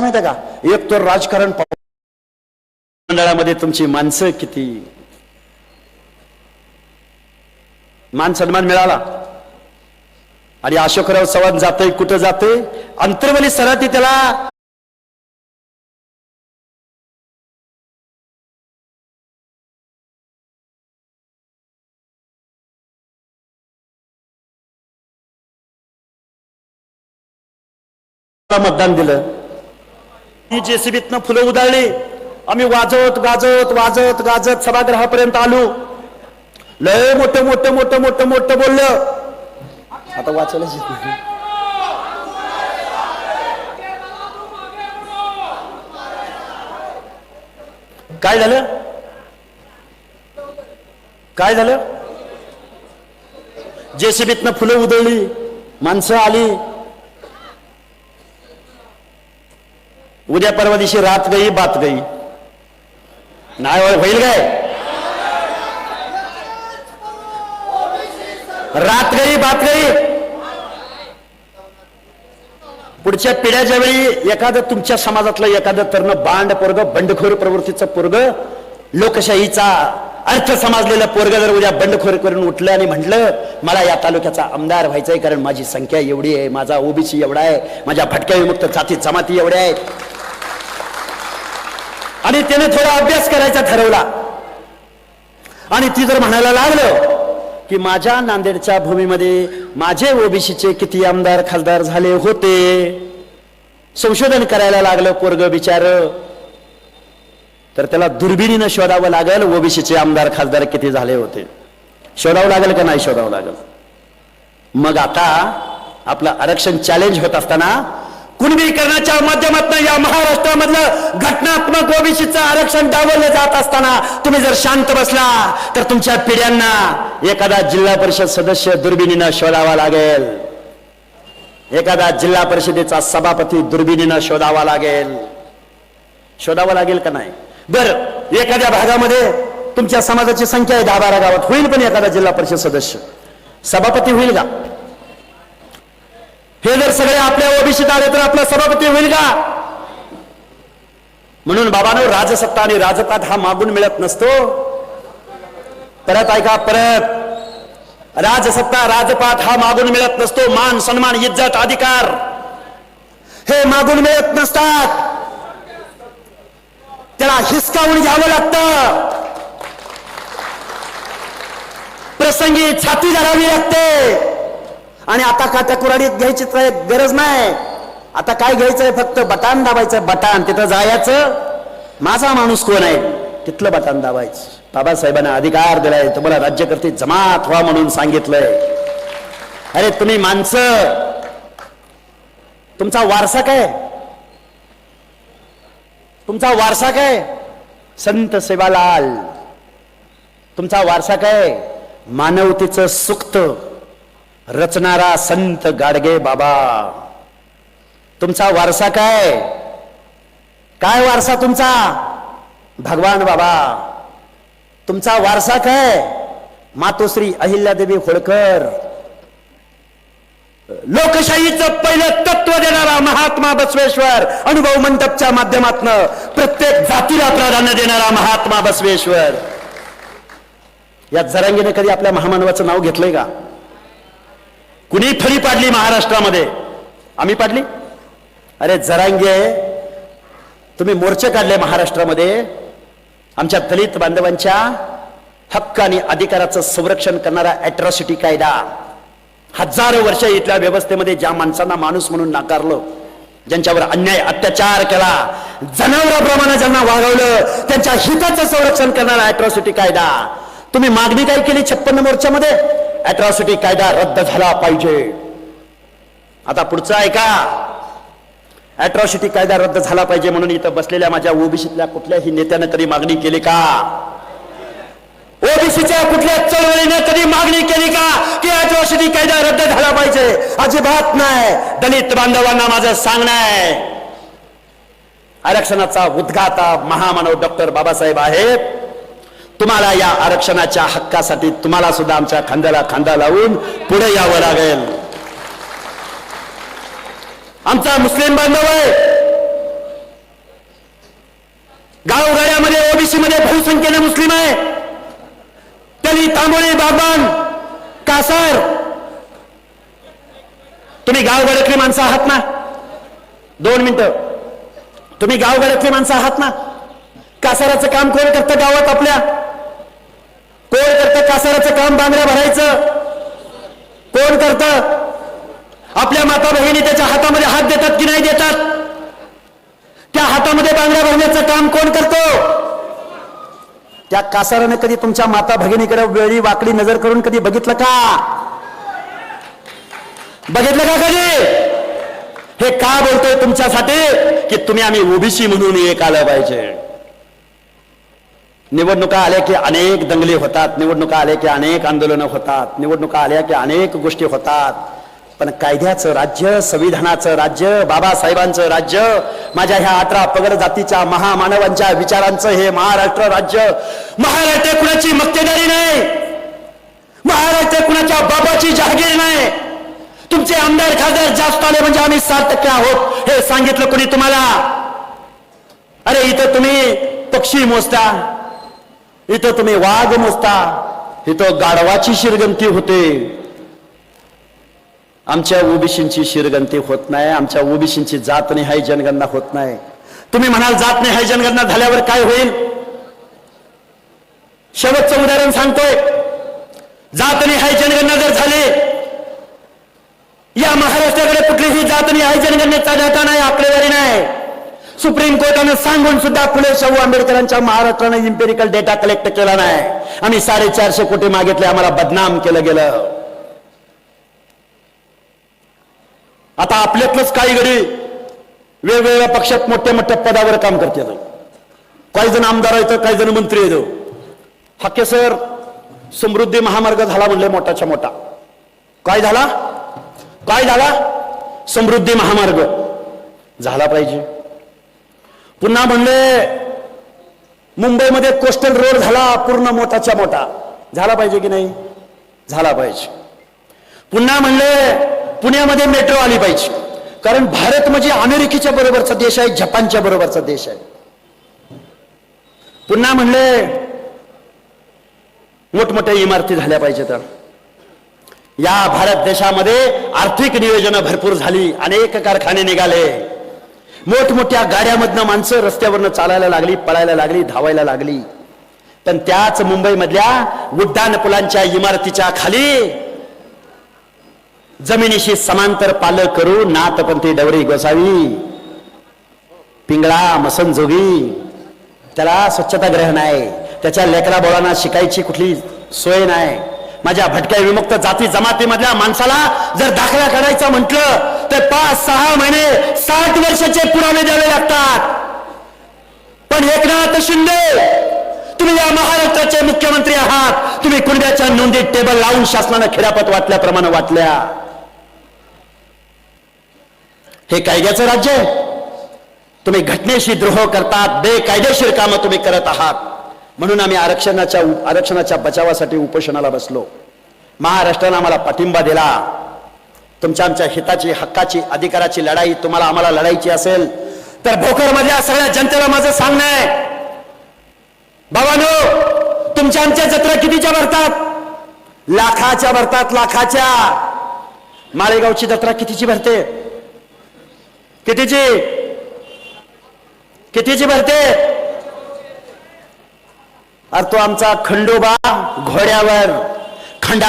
पाहिजे माहिती का? एक तर राजकारण मंडळामध्ये तुमची माणसं किती? मान सन्मान मिळाला. आणि अशोकराव चव्हाण जातोय कुठं जातोय? अंतर्वली सराती त्याला मतदान दिलं. ही जेसीबीतनं फुलं उधळली. आम्ही वाजवत गाजवत वाजवत गाजत सभागृहापर्यंत आलो. लय मोठं मोठं मोठं मोठं मोठं बोललं. आता नाही. काय झालं? काय झालं? जेसीबीतनं फुलं उधळली. माणसं आली. उद्या परवा दिवशी रात गई बात गई. नाही होईल काय? रात गई बात गई. पुढच्या पिढ्याच्या वेळी एखादं तुमच्या समाजातलं एखादं तरण बांड पोरग बंडखोर प्रवृत्तीचं पोरग लोकशाहीचा अर्थ समजलेलं पोरग जर उद्या बंडखोर करून उठलं आणि म्हटलं मला या तालुक्याचा आमदार व्हायचंय कारण माझी संख्या एवढी आहे माझा ओबीसी एवढा आहे माझ्या भटक्या विमुक्त जाती जमाती एवढ्या आहेत. आणि त्याने थोडा अभ्यास करायचा ठरवला. आणि ती जर म्हणायला लागलं की माझ्या नांदेडच्या भूमीमध्ये माझे ओबीसीचे किती आमदार खासदार झाले होते? संशोधन करायला लागलं पोरग बिचार. तर त्याला दुर्बिणीनं शोधावं लागेल ओबीसीचे आमदार खासदार किती झाले होते. शोधावं लागेल का नाही शोधावं लागेल? मग आता आपलं आरक्षण चॅलेंज होत असताना कुणबीकरणाच्या माध्यमातून या महाराष्ट्रामधलं घटनात्मक ओबीसीचं आरक्षण डावललं जात असताना तुम्ही जर शांत बसला तर तुमच्या पिढ्यांना एखादा जिल्हा परिषद सदस्य दुर्बिणीनं शोधावा लागेल. एखादा जिल्हा परिषदेचा सभापती दुर्बिणीनं शोधावा लागेल. शोधावा लागेल का नाही? बर एखाद्या भागामध्ये तुमच्या समाजाची संख्या आहे दहा बारा गावात होईल पण एखादा जिल्हा परिषद सदस्य. सभापती होईल का? हे जर सगळे आपल्या ओबीसीत आले तर आपला सभापती होईल का? म्हणून बाबानो राजसत्ता आणि राजपाट हा मागून मिळत नसतो. परत ऐका परत. राजसत्ता राजपाट हा मागून मिळत नसतो. मान सन्मान इज्जत अधिकार हे मागून मिळत नसतात. त्याला हिसकावून घ्यावं लागतं. प्रसंगी छाती धरावी लागते. आणि आता का त्या कुराडीत घ्यायची काय गरज नाही. आता काय घ्यायचंय? फक्त बटान दाबायचं. बटान तिथं जायचं. माझा माणूस कोण आहे? तिथलं बटान दाबायचं. बाबासाहेबांना अधिकार दिलाय. तुम्हाला राज्यकर्ते जमात व्हा म्हणून सांगितलंय. अरे तुम्ही माणसं. तुमचा वारसा काय? तुमचा वारसा काय? संत सेवालाल. तुमचा वारसा काय? मानवतेचं सुक्त. रचणारा संत गाडगे बाबा. तुमचा वारसा काय? काय वारसा तुमचा? भगवान बाबा. तुमचा वारसा काय? मातोश्री अहिल्यादेवी होळकर. लोकशाहीचं पहिलं तत्व देणारा महात्मा बसवेश्वर अनुभव मंडपच्या माध्यमातून प्रत्येक जातीला प्राधान्य देणारा महात्मा बसवेश्वर. या जरांगीने कधी आपल्या महामानवाचं नाव घेतलंय का? कुणी फळी पाडली महाराष्ट्रामध्ये? आम्ही पाडली? अरे जरांगे तुम्ही मोर्चे काढले महाराष्ट्रामध्ये. आमच्या दलित बांधवांच्या हक्क आणि अधिकाराचं संरक्षण करणारा अॅट्रॉसिटी कायदा. हजारो वर्ष इथल्या व्यवस्थेमध्ये ज्या माणसांना माणूस म्हणून नाकारलं ज्यांच्यावर अन्याय अत्याचार केला जनावराप्रमाणे ज्यांना वागवलं त्यांच्या हिताचं संरक्षण करणारा अॅट्रॉसिटी कायदा. तुम्ही मागणी काय केली छप्पन्न मोर्चामध्ये? अॅट्रॉसिटी कायदा रद्द झाला पाहिजे. आता पुढचं ऐका अॅट्रॉसिटी कायदा रद्द झाला पाहिजे म्हणून इथं बसलेल्या माझ्या ओबीसीतल्या कुठल्याही नेत्यानं कधी मागणी केली का? ओबीसीच्या कुठल्या चळवळीने कधी मागणी केली का? की अॅट्रॉसिटी कायदा रद्द झाला पाहिजे? अजिबात नाही. दलित बांधवांना माझं सांगणं आहे. आरक्षणाचा उद्घाता महामानव डॉक्टर बाबासाहेब आहेत. तुम्हाला या आरक्षणाच्या हक्कासाठी तुम्हाला सुद्धा आमच्या खांद्याला खांदा लावून पुढे यावं लागेल. आमचा मुस्लिम बांधव आहे. गावगाड्यामध्ये ओबीसी मध्ये बहुसंख्येने मुस्लिम आहे. तरी तांबोळे बाबान कासार. तुम्ही गावगाड्यातली माणसं आहात ना? दोन मिनिटं. तुम्ही गावगाड्यातली माणसं आहात ना? कासाराचं काम कोण करतं गावात आपल्या? कोण करतं कासाराचं काम बांगड्या भरायचं? कोण करतं? आपल्या माता बहिणी त्याच्या हातामध्ये हात देतात की नाही देतात? त्या हातामध्ये बांगड्या भरण्याचं काम कोण करतो? त्या कासाराने कधी तुमच्या माता भगिनीकडे वेळी वाकडी नजर करून कधी बघितलं का? बघितलं का कधी? हे का बोलतोय तुमच्यासाठी? की तुम्ही आम्ही ओबीसी म्हणून एक आलं पाहिजे. निवडणुका आल्या की अनेक दंगली होतात निवडणुका आल्या की अनेक आंदोलनं होतात निवडणुका आल्या की अनेक गोष्टी होतात. पण कायद्याचं राज्य संविधानाचं राज्य बाबासाहेबांचं राज्य माझ्या ह्या अठरा पगड जातीच्या महामानवांच्या विचारांचं हे महाराष्ट्र राज्य महाराष्ट्र कुणाची मक्तेदारी नाही? महाराष्ट्र कुणाच्या बाबाची जहागीर नाही? तुमचे आमदार खासदार जास्त आले म्हणजे आम्ही सात टक्के आहोत हे सांगितलं कोणी तुम्हाला? अरे इथं तुम्ही पक्षी मोजता. इथं तुम्ही वाघ मोजता. इथं गाढवाची शिरगंती होते. आमच्या ओबीसींची शिरगंती होत नाही आमच्या ओबीसींची जात निहाय जनगणना होत नाही. तुम्ही म्हणाल जात निहाय जनगणना झाल्यावर काय होईल? शेवटचं उदाहरण सांगतोय. जात हाय जनगणना जर झाली या महाराष्ट्राकडे कुठलीही जात निहाय जनगणनेचा डाटा नाही आकडेवारी नाही. सुप्रीम कोर्टानं सांगून सुद्धा फुले शाहू आंबेडकरांच्या महाराष्ट्रानं इम्पेरिकल डेटा कलेक्ट केला नाही. आम्ही साडेचारशे कोटी मागितले आम्हाला बदनाम केलं गेलं. आता आपल्यातलंच काही घरी वेगवेगळ्या पक्षात मोठ्या मोठ्या पदावर काम करते काही जण आमदार आहेत काही जण मंत्री आहेत. हक्के सर समृद्धी महामार्ग झाला म्हणले मोठाच्या मोठा. काय झाला? काय झाला? समृद्धी महामार्ग झाला पाहिजे. पुन्हा म्हणले मुंबईमध्ये कोस्टल रोड झाला पूर्ण मोठाच्या मोठा. झाला पाहिजे की नाही? झाला पाहिजे. पुन्हा म्हणले पुण्यामध्ये मेट्रो आली पाहिजे. कारण भारत म्हणजे अमेरिकेच्या बरोबरचा देश आहे जपानच्या बरोबरचा देश आहे. पुन्हा म्हणले मोठमोठ्या इमारती झाल्या पाहिजे तर. या भारत देशामध्ये आर्थिक नियोजन भरपूर झाली अनेक कारखाने निघाले. मोठमोठ्या गाड्यामधनं माणसं रस्त्यावरनं चालायला लागली पळायला लागली धावायला लागली. पण त्याच मुंबईमधल्या उड्डाण पुलांच्या इमारतीच्या खाली जमिनीशी समांतर पाल करू नाथपंथी डवरी गोसावी पिंगळा मसनजोगी त्याला स्वच्छताग्रह नाही. त्याच्या लेकरा बोळांना शिकायची कुठली सोय नाही. माझ्या भटक्या विमुक्त जाती जमातीमधल्या माणसाला जर दाखला करायचा म्हटलं तर पाच सहा महिने साठ वर्षाचे पुरावे द्यावे लागतात. पण एकनाथ शिंदे तुम्ही या महाराष्ट्राचे मुख्यमंत्री आहात. तुम्ही कुणब्याच्या नोंदीत टेबल लावून शासनानं खेड्यापत वाटल्याप्रमाणे वाटल्या. हे कायद्याचं राज्य आहे. तुम्ही घटनेशी द्रोह करतात बेकायदेशीर कामं तुम्ही करत आहात. म्हणून आम्ही आरक्षणाच्या आरक्षणाच्या बचावासाठी उपोषणाला बसलो. महाराष्ट्रानं आम्हाला पाठिंबा दिला. तुमच्या आमच्या हिताची हक्काची अधिकाराची लढाई तुम्हाला आम्हाला लढायची असेल तर भोकरमधल्या सगळ्या जनतेला माझं सांगणं आहे. बाबानो तुमच्या आमच्या जत्रा कितीच्या भरतात? लाखाच्या भरतात लाखाच्या. माळेगावची जत्रा कितीची भरते? कितीची? कितीची भरते? अरे तो आमचा खंडोबा घोड्यावर खंडा